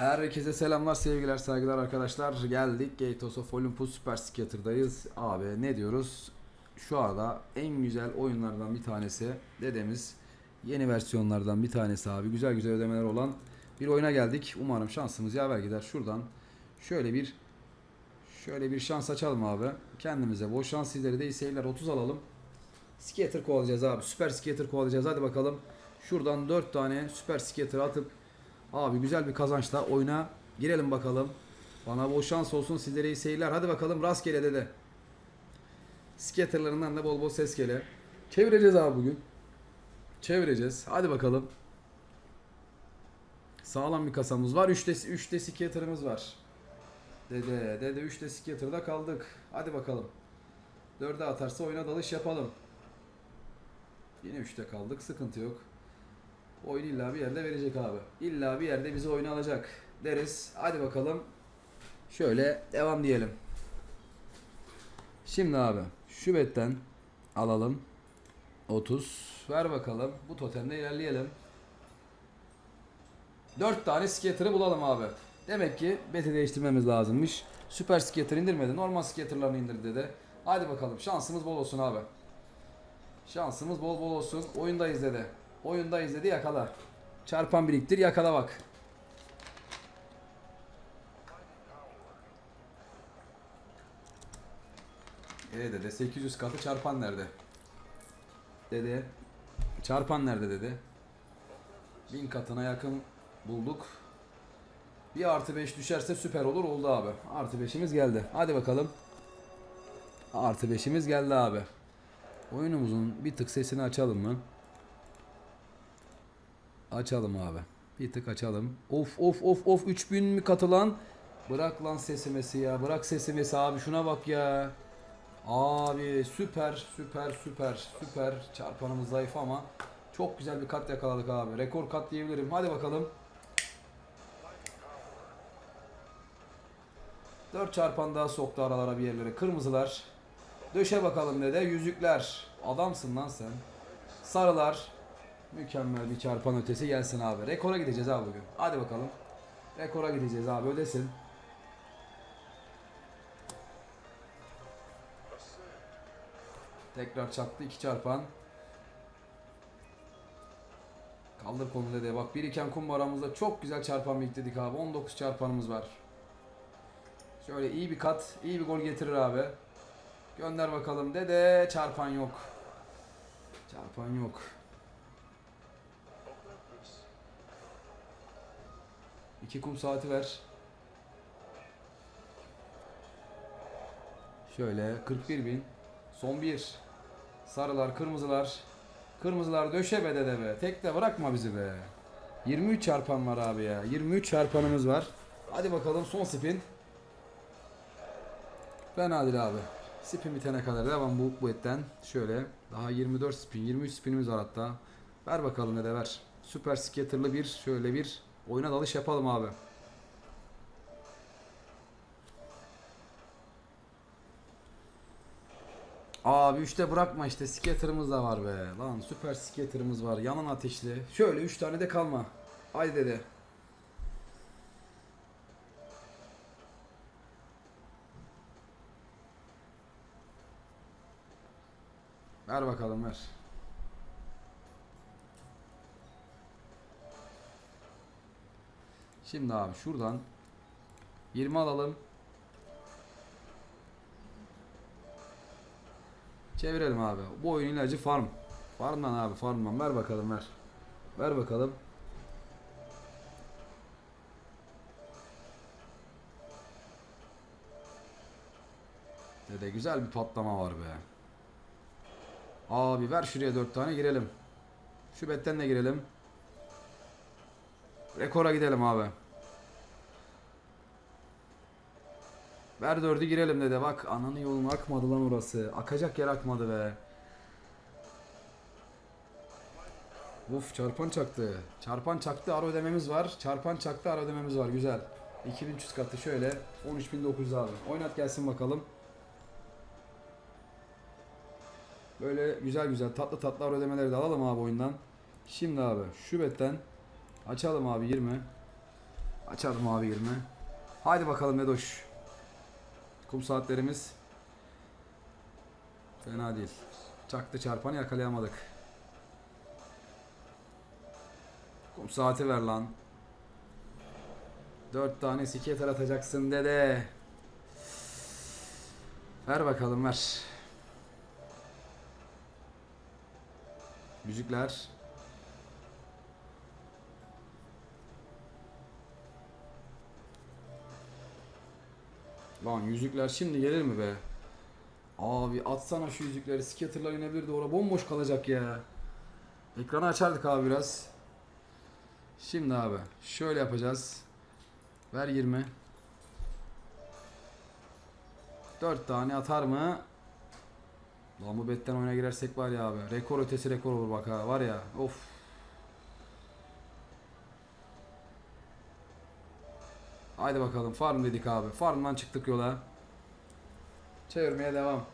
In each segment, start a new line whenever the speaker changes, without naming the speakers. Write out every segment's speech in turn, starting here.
Herkese selamlar, sevgiler, saygılar arkadaşlar. Geldik Gatos of Olympus Super Scatter'dayız. Abi ne diyoruz? Şu anda en güzel oyunlardan bir tanesi dedemiz. Yeni versiyonlardan bir tanesi abi. Güzel güzel ödemeler olan bir oyuna geldik. Umarım şansımız yaver gider. Şuradan şöyle bir şöyle bir şans açalım abi. Kendimize bol şans sizlere de iyi seyirler. 30 alalım. Skater kovalayacağız abi. Süper skater kovalayacağız. Hadi bakalım. Şuradan 4 tane süper skater atıp Abi güzel bir kazançla oyuna girelim bakalım. Bana bol şans olsun sizlere iyi seyirler. Hadi bakalım rastgele dede. Skaterlarından da bol bol ses gele. Çevireceğiz abi bugün. Çevireceğiz. Hadi bakalım. Sağlam bir kasamız var. 3'te 3'te skaterımız var. Dede, dede 3'te skater'da kaldık. Hadi bakalım. 4'e atarsa oyuna dalış yapalım. Yine 3'te kaldık. Sıkıntı yok. Oyun illa bir yerde verecek abi. İlla bir yerde bizi oyuna alacak deriz. Hadi bakalım. Şöyle devam diyelim. Şimdi abi şu betten alalım. 30. Ver bakalım. Bu totemde ilerleyelim. 4 tane skater'ı bulalım abi. Demek ki beti değiştirmemiz lazımmış. Süper skater indirmedi. Normal skater'larını indirdi de. Hadi bakalım. Şansımız bol olsun abi. Şansımız bol bol olsun. Oyundayız dedi. Oyundayız dedi yakala. Çarpan biriktir yakala bak. Evet dede 800 katı çarpan nerede? Dede çarpan nerede dedi. 1000 katına yakın bulduk. Bir artı 5 düşerse süper olur oldu abi. Artı 5'imiz geldi. Hadi bakalım. Artı 5'imiz geldi abi. Oyunumuzun bir tık sesini açalım mı? Açalım abi. Bir tık açalım. Of of of of 3000 mi katılan? Bırak lan sesimesi ya. Bırak sesimesi abi şuna bak ya. Abi süper süper süper süper. Çarpanımız zayıf ama çok güzel bir kat yakaladık abi. Rekor kat diyebilirim. Hadi bakalım. 4 çarpan daha soktu aralara bir yerlere. Kırmızılar. Döşe bakalım dede. Yüzükler. Adamsın lan sen. Sarılar. Mükemmel bir çarpan ötesi gelsin abi. Rekora gideceğiz abi bugün. Hadi bakalım. Rekora gideceğiz abi ödesin. Tekrar çaktı iki çarpan. Kaldır konu dede. Bak biriken kumbaramızda çok güzel çarpan biriktirdik abi. 19 çarpanımız var. Şöyle iyi bir kat, iyi bir gol getirir abi. Gönder bakalım dede. Çarpan yok. Çarpan yok. İki kum saati ver. Şöyle 41 bin. Son bir. Sarılar, kırmızılar. Kırmızılar döşe be dede be. Tek de bırakma bizi be. 23 çarpan var abi ya. 23 çarpanımız var. Hadi bakalım son spin. Fena değil abi. Spin bitene kadar devam bu, bu etten. Şöyle daha 24 spin, 23 spinimiz var hatta. Ver bakalım ne de ver. Süper skaterlı bir şöyle bir oyuna dalış yapalım abi. Abi üçte bırakma işte skaterımız da var be. Lan süper skaterımız var. Yanan ateşli. Şöyle üç tane de kalma. Haydi dede. Ver bakalım ver. Şimdi abi şuradan 20 alalım. Çevirelim abi. Bu oyun ilacı farm. Farmdan abi farmdan ver bakalım ver. Ver bakalım. Dede güzel bir patlama var be. Abi ver şuraya dört tane girelim. Şu betten de girelim. Rekora gidelim abi. Ver dördü girelim dede bak ananı yolun akmadı lan orası. Akacak yer akmadı be. Uf çarpan çaktı. Çarpan çaktı ara ödememiz var. Çarpan çaktı ara ödememiz var güzel. 2300 katı şöyle 13900 abi. Oynat gelsin bakalım. Böyle güzel güzel tatlı tatlı ara ödemeleri de alalım abi oyundan. Şimdi abi şu betten açalım abi 20. Açalım abi 20. Haydi bakalım Nedoş. Kum saatlerimiz. Fena değil. Çaktı çarpanı yakalayamadık. Kum saati ver lan. Dört tane siketer atacaksın dede. Ver bakalım ver. Müzikler. Lan yüzükler şimdi gelir mi be? Abi atsana şu yüzükleri. Scatter'lar inebilir de orada bomboş kalacak ya. Ekranı açardık abi biraz. Şimdi abi şöyle yapacağız. Ver 20. 4 tane atar mı? Lan bu betten oyuna girersek var ya abi. Rekor ötesi rekor olur bak ha. Var ya. Of. Haydi bakalım. Farm dedik abi. Farmdan çıktık yola. Çevirmeye devam.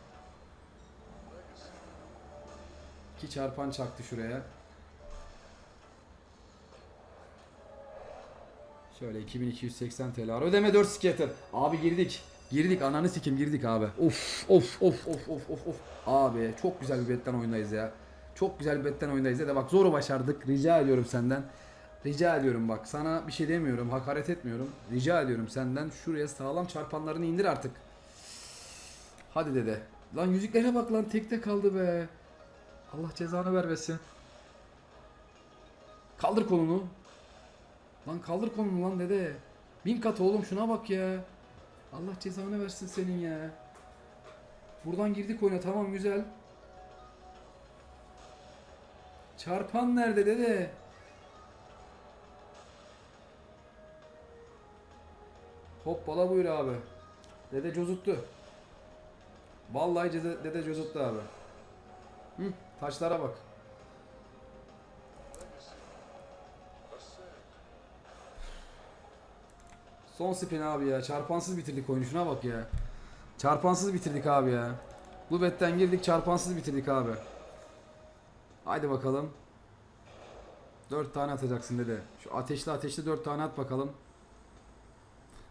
İki çarpan çaktı şuraya. Şöyle 2280 TL. var. Ödeme 4 skater. Abi girdik. Girdik ananı sikim girdik abi. Of of of of of of of. Abi çok güzel bir betten oyundayız ya. Çok güzel bir betten oyundayız ya da bak zoru başardık. Rica ediyorum senden. Rica ediyorum bak sana bir şey demiyorum. Hakaret etmiyorum. Rica ediyorum senden şuraya sağlam çarpanlarını indir artık. Hadi dede. Lan yüzüklere bak lan tekte kaldı be. Allah cezanı vermesin. Kaldır kolunu. Lan kaldır kolunu lan dede. Bin kat oğlum şuna bak ya. Allah cezanı versin senin ya. Buradan girdik oyuna tamam güzel. Çarpan nerede dede? Hoppala buyur abi. Dede cozuttu. Vallahi dede, dede cozuttu abi. Hı, taşlara bak. Son spin abi ya. Çarpansız bitirdik oyunu. Şuna bak ya. Çarpansız bitirdik abi ya. Bu betten girdik çarpansız bitirdik abi. Haydi bakalım. 4 tane atacaksın dedi. Şu ateşli ateşli 4 tane at bakalım.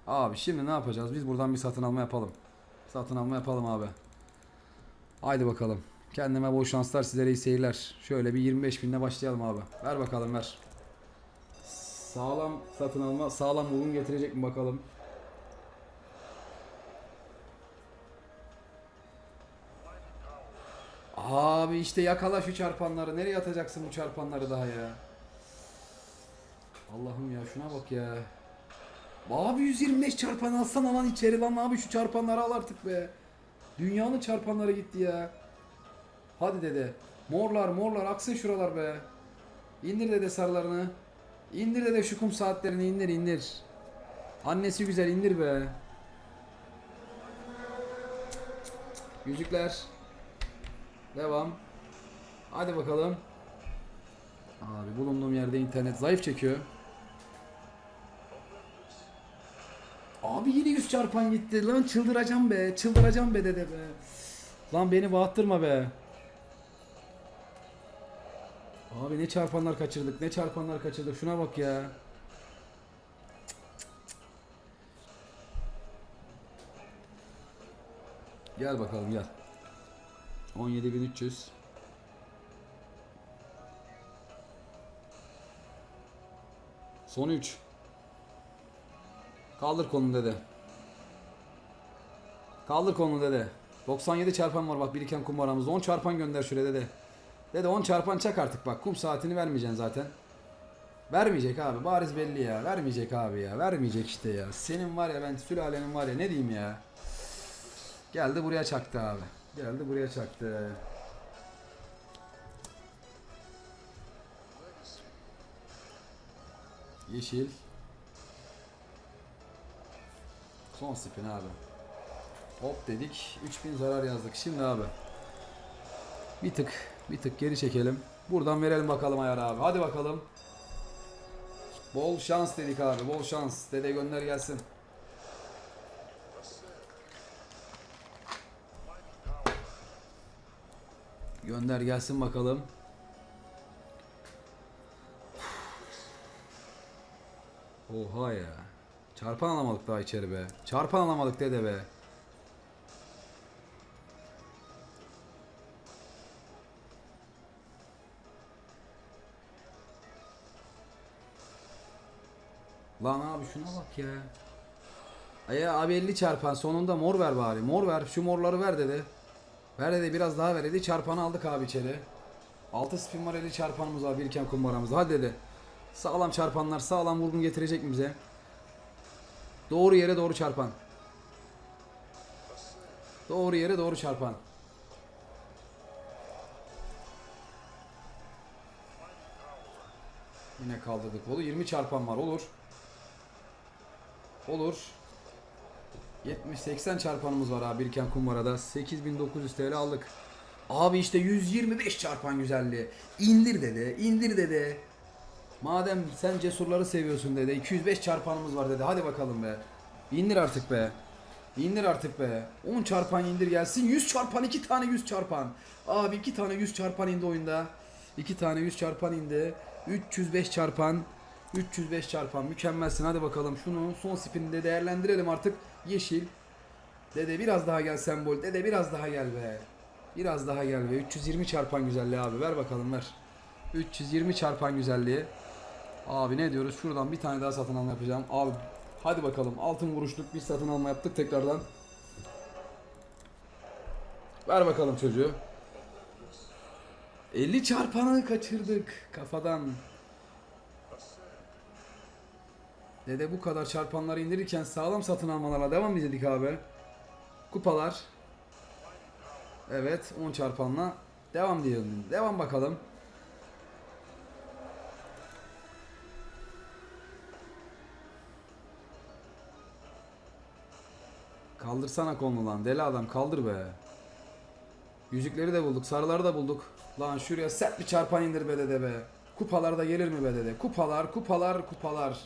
Abi şimdi ne yapacağız? Biz buradan bir satın alma yapalım. Satın alma yapalım abi. Haydi bakalım. Kendime bol şanslar sizlere iyi seyirler. Şöyle bir 25 binle başlayalım abi. Ver bakalım ver. Sağlam satın alma, sağlam bulun getirecek mi bakalım. Abi işte yakala şu çarpanları. Nereye atacaksın bu çarpanları daha ya? Allah'ım ya şuna bak ya. Abi 125 çarpan alsana lan içeri lan abi şu çarpanları al artık be. Dünyanın çarpanları gitti ya. Hadi dede. Morlar morlar aksın şuralar be. İndir dede sarılarını. İndir dede şu kum saatlerini indir indir. Annesi güzel indir be. Yüzükler. Devam. Hadi bakalım. Abi bulunduğum yerde internet zayıf çekiyor. Abi yine 100 çarpan gitti. Lan çıldıracağım be. Çıldıracağım be dede be. Lan beni bağıttırma be. Abi ne çarpanlar kaçırdık. Ne çarpanlar kaçırdık. Şuna bak ya. Gel bakalım gel. 17300. Son 3. Kaldır kolunu dede. Kaldır kolunu dede. 97 çarpan var bak biriken kumbaramızda. 10 çarpan gönder şuraya dede. Dede 10 çarpan çak artık bak. Kum saatini vermeyeceksin zaten. Vermeyecek abi. Bariz belli ya. Vermeyecek abi ya. Vermeyecek işte ya. Senin var ya ben sülalenin var ya ne diyeyim ya. Geldi buraya çaktı abi. Geldi buraya çaktı. Yeşil. Son spin abi. Hop dedik. 3000 zarar yazdık. Şimdi abi. Bir tık bir tık geri çekelim. Buradan verelim bakalım ayar abi. Hadi bakalım. Bol şans dedik abi. Bol şans. Dede gönder gelsin. Gönder gelsin bakalım. Oha ya. Çarpan alamadık daha içeri be. Çarpan alamadık dede be. Lan abi şuna bak ya. Ay abi 50 çarpan sonunda mor ver bari. Mor ver şu morları ver dedi. Ver dedi biraz daha ver dedi. Çarpanı aldık abi içeri. 6 spin var 50 çarpanımız var biriken kumbaramızda. Hadi dedi. Sağlam çarpanlar sağlam vurgun getirecek mi bize? Doğru yere doğru çarpan. Doğru yere doğru çarpan. Yine kaldırdık kolu. 20 çarpan var. Olur. Olur. 70-80 çarpanımız var abi biriken kumbarada. 8900 TL aldık. Abi işte 125 çarpan güzelliği. İndir dedi. indir dedi. Madem sen cesurları seviyorsun dedi. 205 çarpanımız var dedi. Hadi bakalım be. İndir artık be. İndir artık be. 10 çarpan indir gelsin. 100 çarpan 2 tane 100 çarpan. Abi 2 tane 100 çarpan indi oyunda. 2 tane 100 çarpan indi. 305 çarpan. 305 çarpan mükemmelsin hadi bakalım şunu son spininde değerlendirelim artık yeşil Dede biraz daha gel sembol dede biraz daha gel be Biraz daha gel be 320 çarpan güzelliği abi ver bakalım ver 320 çarpan güzelliği Abi ne diyoruz şuradan bir tane daha satın alma yapacağım abi hadi bakalım altın vuruşluk bir satın alma yaptık tekrardan Ver bakalım çocuğu 50 çarpanı kaçırdık kafadan Dede bu kadar çarpanları indirirken sağlam satın almalarla devam dedik abi? Kupalar. Evet 10 çarpanla devam diyelim. Devam bakalım. Kaldırsana kolunu lan deli adam kaldır be. Yüzükleri de bulduk sarıları da bulduk. Lan şuraya sert bir çarpan indir be dede be. Kupalar da gelir mi be dede? Kupalar kupalar kupalar.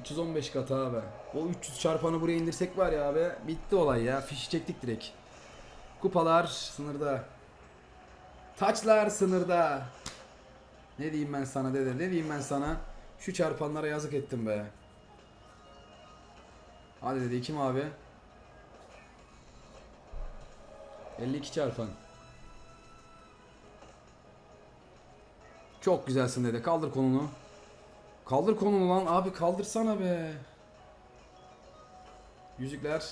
315 kat abi. O 300 çarpanı buraya indirsek var ya abi bitti olay ya. Fişi çektik direkt. Kupalar sınırda. Taçlar sınırda. Ne diyeyim ben sana dede ne diyeyim ben sana. Şu çarpanlara yazık ettim be. Hadi dedi kim abi? 52 çarpan. Çok güzelsin dede. Kaldır kolunu. Kaldır konunu lan abi kaldırsana be. Yüzükler.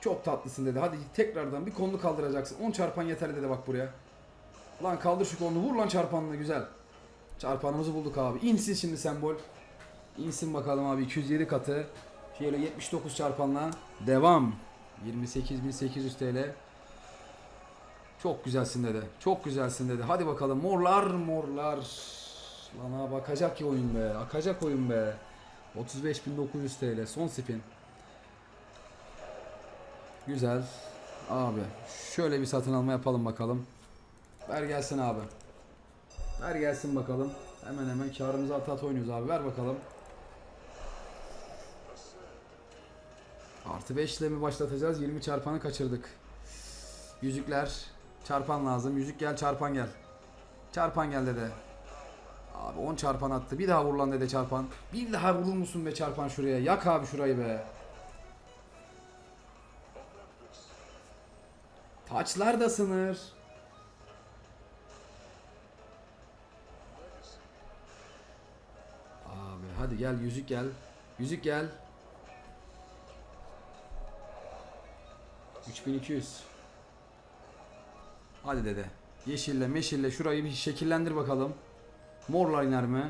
Çok tatlısın dedi. Hadi tekrardan bir kolunu kaldıracaksın. 10 çarpan yeterli dedi bak buraya. Lan kaldır şu kolunu vur lan çarpanını güzel. Çarpanımızı bulduk abi. İnsin şimdi sembol. İnsin bakalım abi 207 katı. Şöyle 79 çarpanla. Devam. 28.800 TL. Çok güzelsin dedi. Çok güzelsin dedi. Hadi bakalım morlar morlar. Lan ha bakacak ki oyun be. Akacak oyun be. 35.900 TL son spin. Güzel. Abi şöyle bir satın alma yapalım bakalım. Ver gelsin abi. Ver gelsin bakalım. Hemen hemen karımızı at at oynuyoruz abi. Ver bakalım. Artı 5 ile mi başlatacağız? 20 çarpanı kaçırdık. Yüzükler. Çarpan lazım. Yüzük gel çarpan gel. Çarpan gel dede. Abi 10 çarpan attı. Bir daha vur lan dede çarpan. Bir daha vurur musun be çarpan şuraya? Yak abi şurayı be. Taçlar da sınır. Abi hadi gel yüzük gel. Yüzük gel. 3200. Hadi dede. Yeşille meşille şurayı bir şekillendir bakalım. Morlar iner mi?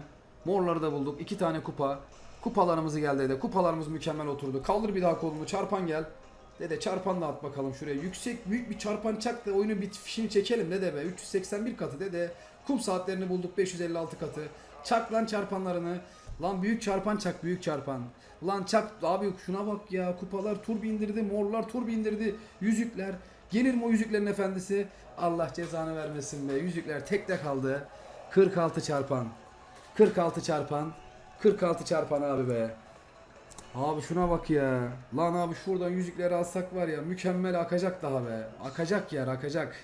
Morları da bulduk. İki tane kupa. Kupalarımızı geldi dede. Kupalarımız mükemmel oturdu. Kaldır bir daha kolunu. Çarpan gel. Dede çarpan da at bakalım şuraya. Yüksek büyük bir çarpan çak da oyunu bir fişini çekelim dede be. 381 katı dede. Kum saatlerini bulduk 556 katı. Çak lan çarpanlarını. Lan büyük çarpan çak büyük çarpan. Lan çak abi şuna bak ya kupalar tur bindirdi morlar tur bindirdi yüzükler. Gelir mi o yüzüklerin efendisi? Allah cezanı vermesin be yüzükler tekte kaldı. 46 çarpan. 46 çarpan. 46 çarpan abi be. Abi şuna bak ya. Lan abi şuradan yüzükleri alsak var ya mükemmel akacak daha be. Akacak yer akacak.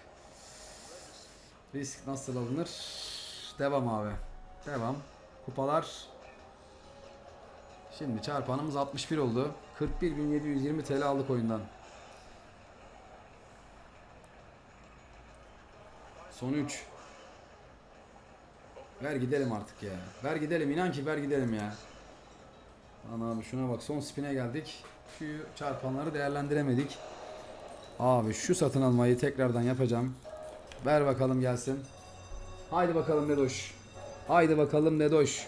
Risk nasıl alınır? Devam abi. Devam. Kupalar. Şimdi çarpanımız 61 oldu. 41.720 TL aldık oyundan. Son 3. Ver gidelim artık ya. Ver gidelim inan ki ver gidelim ya. Lan abi şuna bak son spine geldik. Şu çarpanları değerlendiremedik. Abi şu satın almayı tekrardan yapacağım. Ver bakalım gelsin. Haydi bakalım Nedoş. Haydi bakalım Nedoş.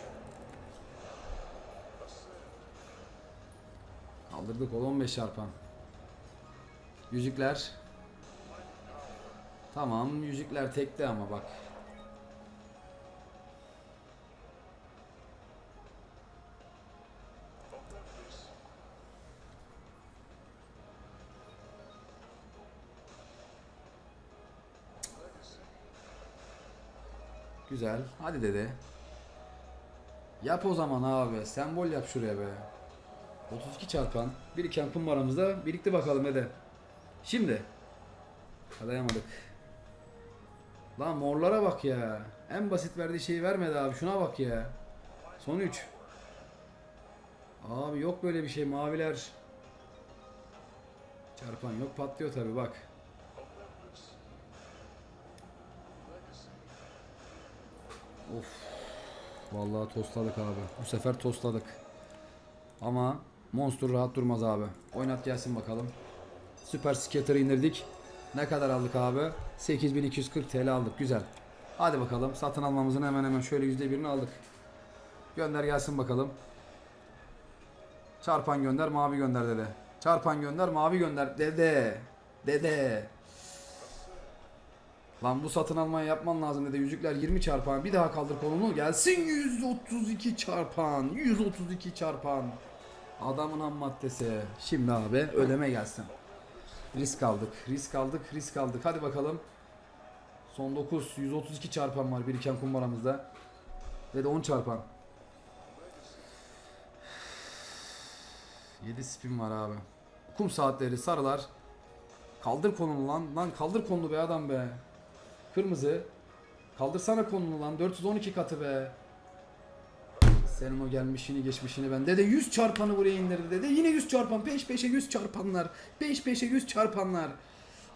Kaldırdık ol 15 çarpan. Yüzükler. Tamam yüzükler tekte ama bak. Güzel. Hadi dede. Yap o zaman abi. Sembol yap şuraya be. 32 çarpan. Biriken kumbaramızda birikti bakalım dede. Şimdi. Kadayamadık. Lan morlara bak ya. En basit verdiği şeyi vermedi abi. Şuna bak ya. Son 3. Abi yok böyle bir şey. Maviler. Çarpan yok. Patlıyor tabi bak. Of. Vallahi tostladık abi. Bu sefer tostladık. Ama Monster rahat durmaz abi. Oynat gelsin bakalım. Süper Skater'ı indirdik. Ne kadar aldık abi? 8240 TL aldık. Güzel. Hadi bakalım. Satın almamızın hemen hemen şöyle %1'ini aldık. Gönder gelsin bakalım. Çarpan gönder, mavi gönder dede. Çarpan gönder, mavi gönder dede. Dede. Lan bu satın almayı yapman lazım dedi. Yüzükler 20 çarpan. Bir daha kaldır kolunu. Gelsin 132 çarpan. 132 çarpan. Adamın ham maddesi. Şimdi abi ödeme gelsin. Risk aldık. Risk aldık. Risk aldık. Hadi bakalım. Son 9. 132 çarpan var biriken kumbaramızda. Ve de 10 çarpan. 7 spin var abi. Kum saatleri sarılar. Kaldır konunu lan. Lan kaldır konunu be adam be. Kırmızı. Kaldırsana konunu lan. 412 katı be. Senin o gelmişini geçmişini ben. Dede 100 çarpanı buraya indirdi dede. Yine 100 çarpan. Peş peşe 100 çarpanlar. Peş peşe 100 çarpanlar.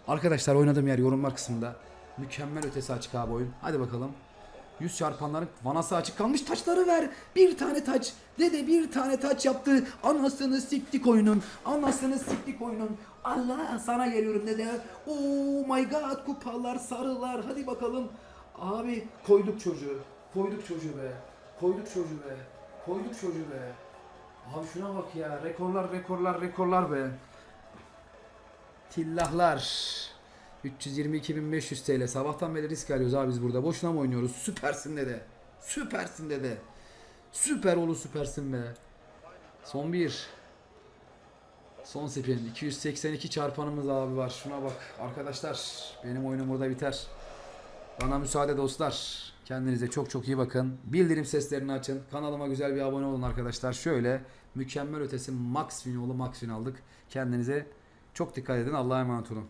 Arkadaşlar oynadığım yer yorumlar kısmında. Mükemmel ötesi açık abi oyun. Hadi bakalım. 100 çarpanların vanası açık kalmış taçları ver. Bir tane taç. Dede bir tane taç yaptı. Anasını siktik oyunun. Anasını siktik oyunun. Allah sana geliyorum dede. Oh my god kupalar sarılar. Hadi bakalım. Abi koyduk çocuğu. Koyduk çocuğu be. Koyduk çocuğu be. Koyduk çocuğu be. Abi şuna bak ya. Rekorlar rekorlar rekorlar be. Tillahlar. 322.500 TL. Sabahtan beri risk alıyoruz abi biz burada. Boşuna mı oynuyoruz? Süpersin dede. Süpersin dede. Süper oğlu süpersin be. Son bir. Son spin. 282 çarpanımız abi var. Şuna bak. Arkadaşlar benim oyunum burada biter. Bana müsaade dostlar. Kendinize çok çok iyi bakın. Bildirim seslerini açın. Kanalıma güzel bir abone olun arkadaşlar. Şöyle mükemmel ötesi Max Win oğlu Max Win aldık. Kendinize çok dikkat edin. Allah'a emanet olun.